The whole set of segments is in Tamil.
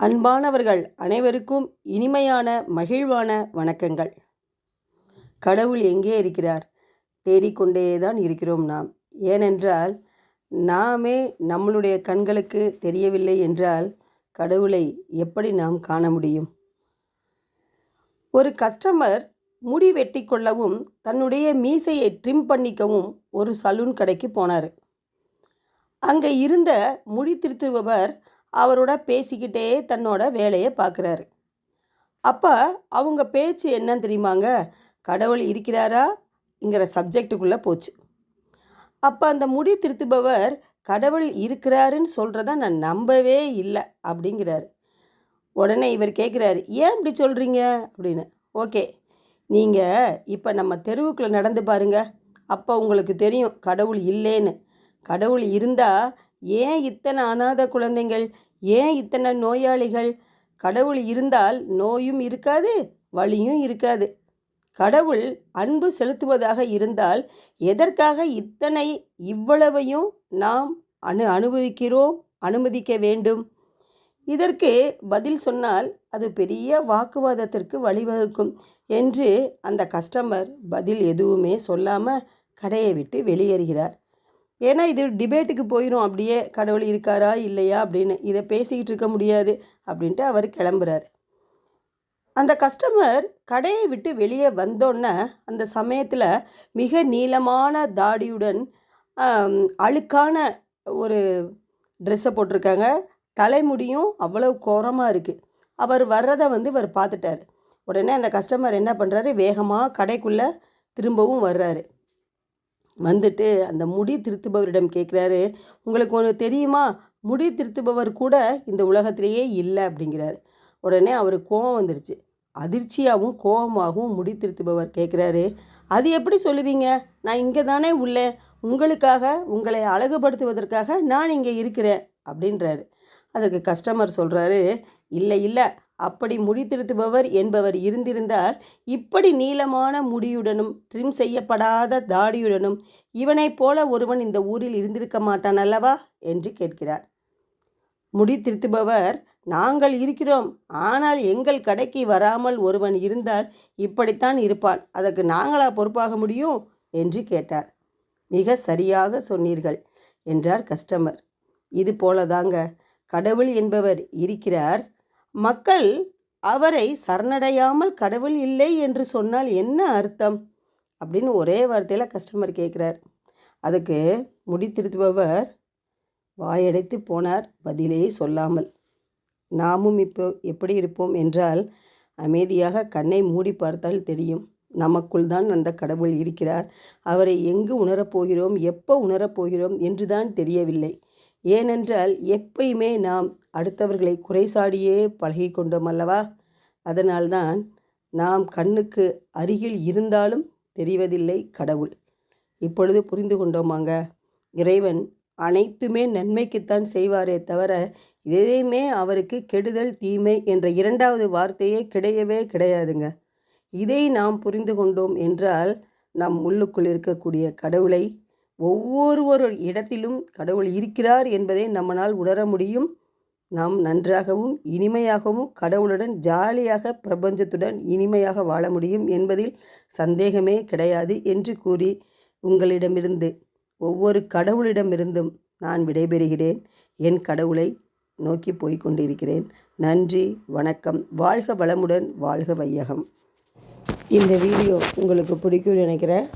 அன்பானவர்கள் அனைவருக்கும் இனிமையான மகிழ்வான வணக்கங்கள். கடவுள் எங்கே இருக்கிறார்? தேடிக்கொண்டே தான் இருக்கிறோம் நாம். ஏனென்றால் நாமே நம்மளுடைய கண்களுக்கு தெரியவில்லை என்றால் கடவுளை எப்படி நாம் காண முடியும்? ஒரு கஸ்டமர் முடி வெட்டி கொள்ளவும் தன்னுடைய மீசையை ட்ரிம் பண்ணிக்கவும் ஒரு சலூன் கடைக்கு போனார். அங்கே இருந்த முடி திருத்துபவர் அவரோட பேசிக்கிட்டே தன்னோட வேலையை பார்க்குறாரு. அப்போ அவங்க பேச்சு என்னன்னு தெரியுமாங்க? கடவுள் இருக்கிறாராங்கிற சப்ஜெக்டுக்குள்ளே போச்சு. அப்போ அந்த முடி திருத்துபவர் கடவுள் இருக்கிறாருன்னு சொல்கிறத நான் நம்பவே இல்லை அப்படிங்கிறாரு. உடனே இவர் கேட்குறாரு ஏன் இப்படி சொல்கிறீங்க அப்படின்னு. ஓகே நீங்கள் இப்போ நம்ம தெருவுக்குள்ளே நடந்து பாருங்க. அப்போ உங்களுக்கு தெரியும் கடவுள் இல்லைன்னு. கடவுள் இருந்தால் ஏன் இத்தனை அனாதை குழந்தைகள் ஏன் இத்தனை நோயாளிகள்? கடவுள் இருந்தால் நோயும் இருக்காது வலியும் இருக்காது. கடவுள் அன்பு செலுத்துவதாக இருந்தால் எதற்காக இத்தனை இவ்வளவையும் நாம் அனு அனுபவிக்கிறோம் அனுமதிக்க வேண்டும்? இதற்கு பதில் சொன்னால் அது பெரிய வாக்குவாதத்திற்கு வழிவகுக்கும் என்று அந்த கஸ்டமர் பதில் எதுவுமே சொல்லாமல் கடையை விட்டு வெளியேறுகிறார். ஏன்னா இது டிபேட்டுக்கு போயிடும் அப்படியே கடவுள் இருக்காரா இல்லையா அப்படின்னு. இதை பேசிக்கிட்டு இருக்க முடியாது அப்படின்ட்டு அவர் கிளம்புறாரு. அந்த கஸ்டமர் கடையை விட்டு வெளியே வந்தோன்னே அந்த சமயத்தில் மிக நீளமான தாடியுடன் அழுக்கான ஒரு ட்ரெஸ்ஸை போட்டிருக்காங்க. தலைமுடியும் அவ்வளோ கோரமாக இருக்குது அவர் வர்றதை வந்து இவர் பார்த்துட்டார். உடனே அந்த கஸ்டமர் என்ன பண்ணுறாரு வேகமாக கடைக்குள்ளே திரும்பவும் வர்றாரு. வந்துட்டு அந்த முடி திருத்துபவரிடம் கேட்குறாரு உங்களுக்கு ஒன்று தெரியுமா? முடி திருத்துபவர் கூட இந்த உலகத்திலேயே இல்லை அப்படிங்கிறாரு. உடனே அவருக்கு கோபம் வந்துருச்சு. அதிர்ச்சியாகவும் கோபமாகவும் முடி திருத்துபவர் கேட்குறாரு அது எப்படி சொல்லுவீங்க? நான் இங்கே தானே உள்ளேன் உங்களுக்காக உங்களை அழகுபடுத்துவதற்காக நான் இங்கே இருக்கிறேன் அப்படின்றாரு. அதற்கு கஸ்டமர் சொல்கிறாரு இல்லை இல்லை. அப்படி முடி திருத்துபவர் என்பவர் இருந்திருந்தால் இப்படி நீளமான முடியுடனும் ட்ரிம் செய்யப்படாத தாடியுடனும் இவனைப் போல ஒருவன் இந்த ஊரில் இருந்திருக்க மாட்டான் அல்லவா? என்று கேட்கிறார். முடி திருத்துபவர் நாங்கள் இருக்கிறோம் ஆனால் எங்கள் கடைக்கு வராமல் ஒருவன் இருந்தால் இப்படித்தான் இருப்பான். அதற்கு நாங்களா பொறுப்பாக முடியும்? என்று கேட்டார். மிக சரியாக சொன்னீர்கள் என்றார் கஸ்டமர். இது போலதாங்க கடவுள் என்பவர் இருக்கிறார் மக்கள் அவரை சரணடையாமல் கடவுள் இல்லை என்று சொன்னால் என்ன அர்த்தம்? அப்படின்னு ஒரே வார்த்தையில் கஸ்டமர் கேட்குறார். அதுக்கு முடித்திருத்துபவர் வாயடைத்து போனார் பதிலே சொல்லாமல். நாமும் இப்போ எப்படி இருப்போம் என்றால் அமைதியாக கண்ணை மூடி பார்த்தால் தெரியும். நமக்குள் தான் அந்த கடவுள் இருக்கிறார். அவரை எங்கு உணரப்போகிறோம் எப்போ உணரப்போகிறோம் என்றுதான் தெரியவில்லை. ஏனென்றால் எப்பயுமே நாம் அடுத்தவர்களை குறைசாடியே பழகி கொண்டோம் அல்லவா? அதனால்தான் நாம் கண்ணுக்கு அருகில் இருந்தாலும் தெரிவதில்லை கடவுள். இப்பொழுது புரிந்து கொண்டோமாங்க? இறைவன் அனைத்துமே நன்மைக்குத்தான் செய்வாரே தவிர எதையுமே அவருக்கு கெடுதல் தீமை என்ற இரண்டாவது வார்த்தையே கிடையவே கிடையாதுங்க. இதை நாம் புரிந்து கொண்டோம் என்றால் நம் உள்ளுக்குள் இருக்கக்கூடிய கடவுளை ஒவ்வொரு இடத்திலும் கடவுள் இருக்கிறார் என்பதை நம்மனால் உணர முடியும். நாம் நன்றாகவும் இனிமையாகவும் கடவுளுடன் ஜாலியாக பிரபஞ்சத்துடன் இனிமையாக வாழ முடியும் என்பதில் சந்தேகமே கிடையாது என்று கூறி உங்களிடமிருந்து ஒவ்வொரு கடவுளிடமிருந்தும் நான் விடைபெறுகிறேன். என் கடவுளை நோக்கி போய்க் கொண்டிருக்கிறேன். நன்றி வணக்கம். வாழ்க வளமுடன் வாழ்க வையகம். இந்த வீடியோ உங்களுக்கு பிடிக்கும்னு நினைக்கிறேன்.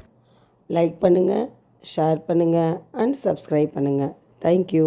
லைக் பண்ணுங்கள் ஷேர் பண்ணுங்கள் அண்ட் சப்ஸ்கிரைப் பண்ணுங்கள் தேங்க்யூ.